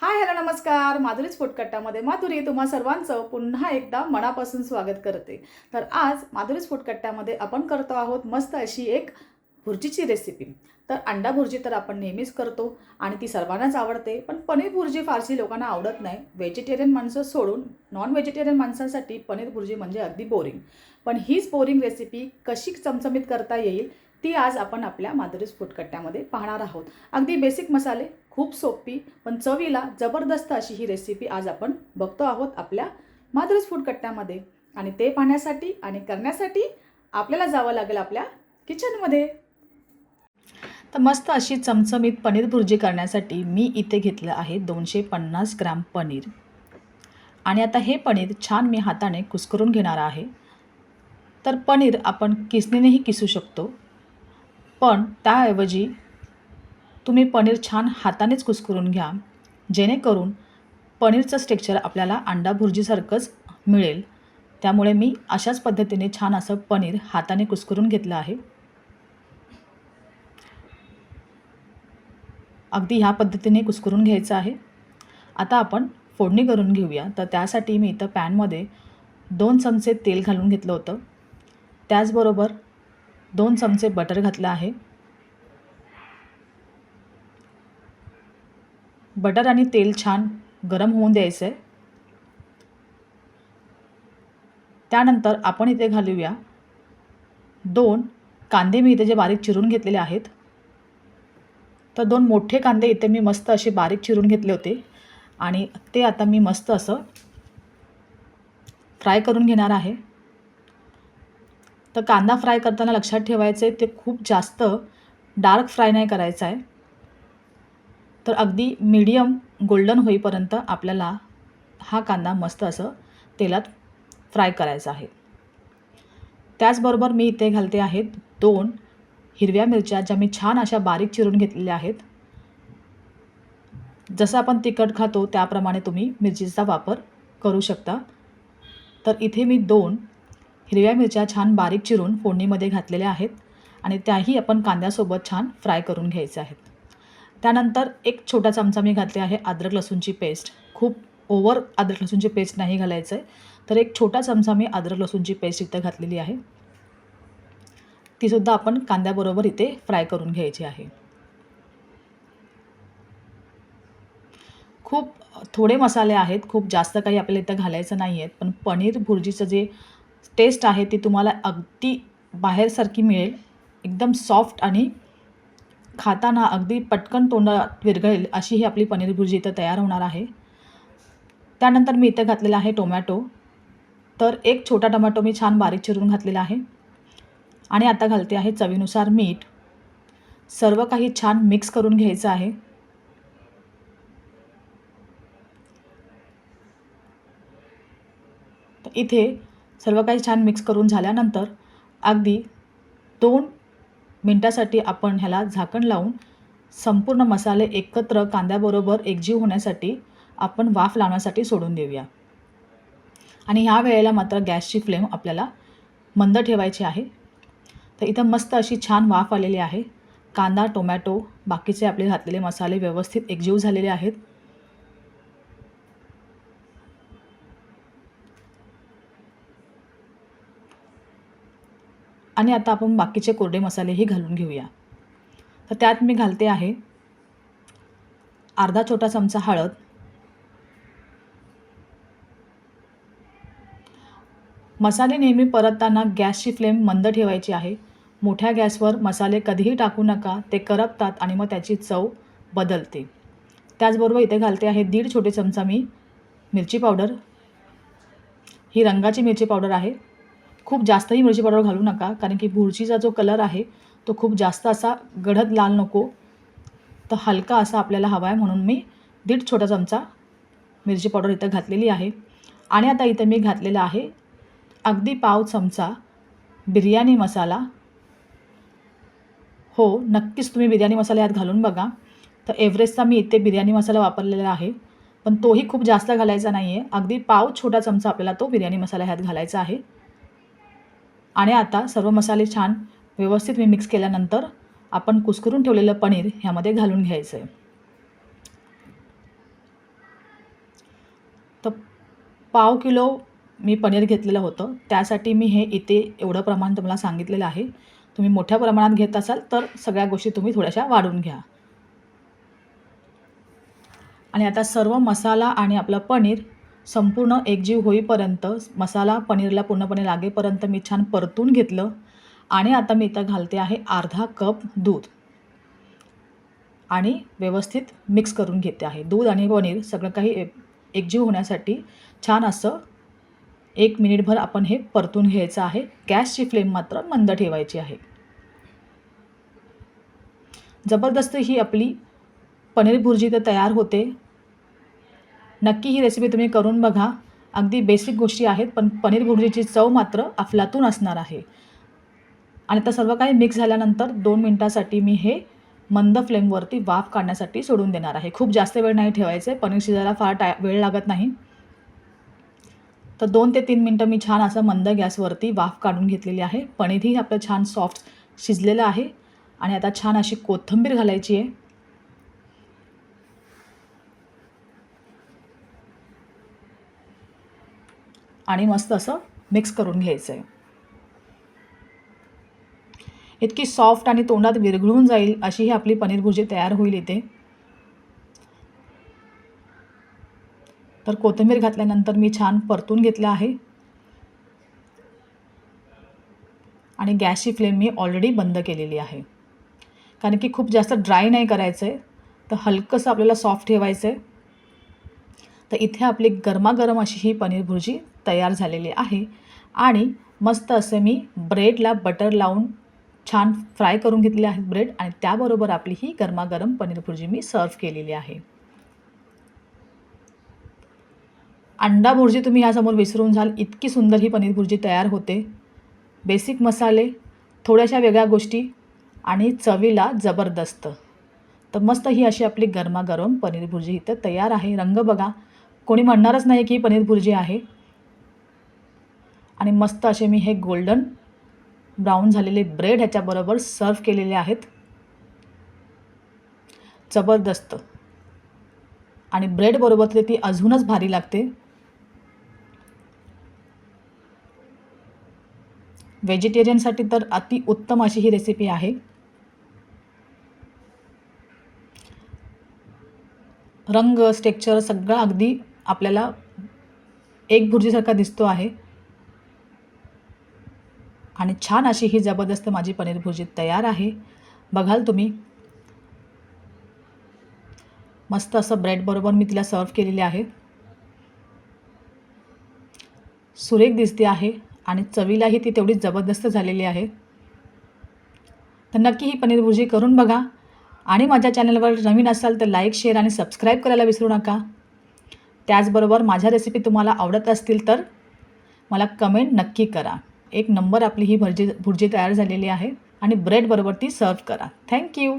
Hi hello नमस्कार. माधुरीच फुटकट्ट्यामध्ये माधुरी तुम्हा सर्वांचं पुन्हा एकदा मनापासून स्वागत करते. तर आज माधुरीच फुटकट्ट्यामध्ये आपण करतो आहोत मस्त अशी एक भुर्जीची रेसिपी तर अंडा भुर्जी तर आपण नेहमीच करतो आणि ती सर्वांनाच आवडते पण पनीर भुर्जी फारशी लोकांना आवडत नाही. व्हेजिटेरियन माणसं सोडून नॉन व्हेजिटेरियन माणसांसाठी पनीर भुर्जी म्हणजे अगदी बोरिंग पण हीच बोरिंग रेसिपी कशी चमचमीत करता येईल ती आज आपण आपल्या माधुरीच फुटकट्ट्यामध्ये पाहणार आहोत. अगदी बेसिक मसाले खूप सोपी पण चवीला जबरदस्त अशी ही रेसिपी आज आपण बघतो आहोत आपल्या माद्रज फूड कट्ट्यामध्ये. आणि ते पाहण्यासाठी आणि करण्यासाठी आपल्याला जावं लागेल आपल्या किचनमध्ये तर मस्त अशी चमचमीत पनीर भुर्जी करण्यासाठी मी इथे घेतलं आहे दोनशे पन्नास ग्राम पनीर. आणि आता हे पनीर छान मी हाताने कुस्करून घेणार आहे. तर पनीर आपण किसणीनेही किसू शकतो. पण त्याऐवजी तुम्ही पनीर छान हातानेच कुस्करून घ्या. जेणेकरून पनीरचं स्टेक्चर आपल्याला अंडा भुर्जीसारखंच मिळेल. त्यामुळे मी अशाच पद्धतीने छान असं पनीर हाताने कुस्करून घेतलं आहे. अगदी ह्या पद्धतीने कुस्करून घ्यायचं आहे. आता आपण फोडणी करून घेऊया. तर त्यासाठी मी इथं पॅनमध्ये दोन चमचे तेल घालून घेतलं होतं. त्याचबरोबर दोन चमचे बटर घातलं आहे. बटर आणि तेल छान गरम होऊन द्यायचं आहे त्यानंतर आपण इथे घालूया दोन कांदे. मी इथे जे बारीक चिरून घेतलेले आहेत तर दोन मोठे कांदे इथे मी मस्त असे बारीक चिरून घेतले होते. आणि ते आता मी मस्त असं फ्राय करून घेणार आहे. तर कांदा फ्राय करताना लक्षात ठेवायचं आहे ते खूप जास्त डार्क फ्राय नाही करायचं आहे तर अगदी मीडियम गोल्डन होईपर्यंत आपल्याला हा कांदा मस्त असं तेलात फ्राय करायचा आहे. त्याचबरोबर मी इथे घालते आहेत दोन हिरव्या मिरच्या ज्या मी छान अशा बारीक चिरून घेतलेल्या आहेत. जसं आपण तिखट खातो त्याप्रमाणे तुम्ही मिरचीचा वापर करू शकता. तर इथे मी दोन हिरव्या मिरच्या छान बारीक चिरून फोडणीमध्ये घातलेल्या आहेत आणि त्याही आपण कांद्यासोबत छान फ्राय करून घ्यायचे आहेत. त्यानंतर एक छोटा चमचा मी घातले आहे अद्रक लसूणची पेस्ट. खूप ओवर अद्रक लसूणची पेस्ट नाही घालायचं आहे तर एक छोटा चमचा मी अद्रक लसूणची पेस्ट इथं घातलेली आहे. तीसुद्धा आपण कांद्याबरोबर इथे फ्राय करून घ्यायची आहे. खूप थोडे मसाले आहेत खूप जास्त काही आपल्याला इथं घालायचं नाही आहेत पण पनीर भुर्जीचं जे टेस्ट आहे ती तुम्हाला अगदी बाहेरसारखी मिळेल. एकदम सॉफ्ट आणि खाताना अगदी पटकन तोंडात विरघळेल अशी ही आपली पनीर भुर्जी इथं तयार होणार आहे. त्यानंतर मी इथं घातलेला आहे टोमॅटो. तर एक छोटा टोमॅटो मी छान बारीक चिरून घातलेला आहे. आणि आता घालते आहे चवीनुसार मीठ. सर्व काही छान मिक्स करून घ्यायचं आहे. तर इथे सर्व काही छान मिक्स करून झाल्यानंतर अगदी दोन मिनटासाठी आपण ह्याला झाकण लावून संपूर्ण मसाले एकत्र कांद्याबरोबर एकजीव होण्यासाठी आपण वाफ लावण्यासाठी सोडून देऊया. आणि ह्या वेळेला मात्र गॅसची फ्लेम आपल्याला मंद ठेवायची आहे. तर इथं मस्त अशी छान वाफ आलेली आहे. कांदा टोमॅटो बाकीचे आपले घातलेले मसाले व्यवस्थित एकजीव झालेले आहेत. आणि आता आपण बाकीचे कोरडे मसालेही घालून घेऊया. तर त्यात मी घालते आहे अर्धा छोटा चमचा हळद. मसाले नेहमी परतताना गॅसची फ्लेम मंद ठेवायची आहे. मोठ्या गॅसवर मसाले कधीही टाकू नका ते करपतात आणि मग त्याची चव बदलते. त्याचबरोबर इथे घालते आहे दीड छोटे चमचा मी मिरची पावडर. ही रंगाची मिरची पावडर आहे. खूप जास्तही मिरची पावडर घालू नका कारण की भुर्जीचा जो कलर आहे तो खूप जास्त असा गडद लाल नको. तर हलका असा आपल्याला हवा आहे म्हणून मी दीड छोटा चमचा मिरची पावडर इथं घातलेली आहे. आणि आता इथं मी घातलेला आहे अगदी पाव चमचा बिर्याणी मसाला. हो नक्कीच तुम्ही बिर्याणी मसाला यात घालून बघा. तर एव्हरेस्टचा मी इथे बिर्याणी मसाला वापरलेला आहे. पण तोही खूप जास्त घालायचा नाही आहे अगदी पाव छोटा चमचा आपल्याला तो बिर्याणी मसाला ह्यात घालायचा आहे. आणि आता सर्व मसाले छान व्यवस्थित मी मिक्स केल्यानंतर आपण कुस्करून ठेवलेलं पनीर ह्यामध्ये घालून घ्यायचं आहे तर पाव किलो मी पनीर घेतलेलं होतं. त्यासाठी मी हे इथे एवढं प्रमाण तुम्हाला सांगितलेलं आहे. तुम्ही मोठ्या प्रमाणात घेत असाल तर सगळ्या गोष्टी तुम्ही थोड्याशा वाढून घ्या. आणि आता सर्व मसाला आणि आपलं पनीर संपूर्ण एकजीव होईपर्यंत मसाला पनीरला पूर्णपणे लागेपर्यंत मी छान परतून घेतलं आणि आता मी इथं घालते आहे अर्धा कप दूध. आणि व्यवस्थित मिक्स करून घेते आहे. दूध आणि पनीर सगळं काही एक एकजीव होण्यासाठी छान असं एक मिनिटभर आपण हे परतून घ्यायचं आहे. गॅसची फ्लेम मात्र मंद ठेवायची आहे. जबरदस्त ही आपली पनीर भुर्जी तर तयार होते. नक्की ही रेसिपी तुम्ही करून बघा. अगदी बेसिक गोष्टी आहेत पण पनीर भुर्जीची चव मात्र अफलातून असणार आहे. आणि आता सर्व काही मिक्स झाल्यानंतर दोन मिनटासाठी मी हे मंद फ्लेमवरती वाफ काढण्यासाठी सोडून देणार आहे. खूप जास्त वेळ नाही ठेवायचं आहे पनीर शिजायला फार टाय वेळ लागत नाही. तर दोन ते तीन मिनटं मी छान असं मंद गॅसवरती वाफ काढून घेतलेली आहे. पनीरही आपलं छान सॉफ्ट शिजलेलं आहे. आणि आता छान अशी कोथिंबीर घालायची आहे. आणि मस्त असं मिक्स करून घ्यायचं आहे इतकी सॉफ्ट आणि तोंडात विरघळून जाईल अशी ही आपली पनीर भुर्जी तयार होईल इथे. तर कोथिंबीर घातल्यानंतर मी छान परतून घेतलं आहे. आणि गॅसची फ्लेम मी ऑलरेडी बंद केलेली आहे. कारण की खूप जास्त ड्राय नाही करायचं आहे तर हलकंसं आपल्याला सॉफ्ट ठेवायचं आहे तर इथे आपली गरमागरम अशी ही पनीर भुर्जी तयार झालेली आहे. आणि मस्त असं मी ब्रेडला बटर लावून छान फ्राय करून घेतले आहेत ब्रेड आणि त्याबरोबर आपली ही गरमागरम पनीर भुर्जी मी सर्व केलेली आहे. अंडा भुर्जी तुम्ही ह्यासमोर विसरून जाल इतकी सुंदर ही पनीर भुर्जी तयार होते. बेसिक मसाले थोड्याशा वेगळ्या गोष्टी आणि चवीला जबरदस्त. तर मस्त ही अशी आपली गरमागरम पनीर भुर्जी इथं तयार आहे. रंग बघा कोणी म्हणणारच नाही की ही पनीर भुर्जी आहे. आणि मस्त असे मी हे गोल्डन ब्राऊन झालेले ब्रेड ह्याच्याबरोबर सर्व केलेले आहेत. जबरदस्त. आणि ब्रेडबरोबर तर ती अजूनच भारी लागते. व्हेजिटेरियनसाठी तर अति उत्तम अशी ही रेसिपी आहे. रंग स्टेक्चर सगळं अगदी आपल्याला एक भुर्जीसारखा दिसतो आहे. आणि छान अशी ही जबरदस्त माझी पनीर भुर्जी तयार आहे. बघाल तुम्ही. मस्त असं ब्रेडबरोबर मी तिला सर्व केलेली आहे. सुरेख दिसते आहे आणि चवीलाही ती तेवढीच जबरदस्त झालेली आहे. तर नक्की ही पनीर भुर्जी करून बघा. आणि माझ्या चॅनलवर नवीन असाल तर लाईक शेअर आणि सबस्क्राईब करायला विसरू नका. त्याचबरोबर माझ्या रेसिपी तुम्हाला आवडत असतील तर मला कमेंट नक्की करा. एक नंबर आपली ही भरजी भुर्जी तयार झालेली आहे आणि ब्रेडबरोबर ती सर्व करा. थँक्यू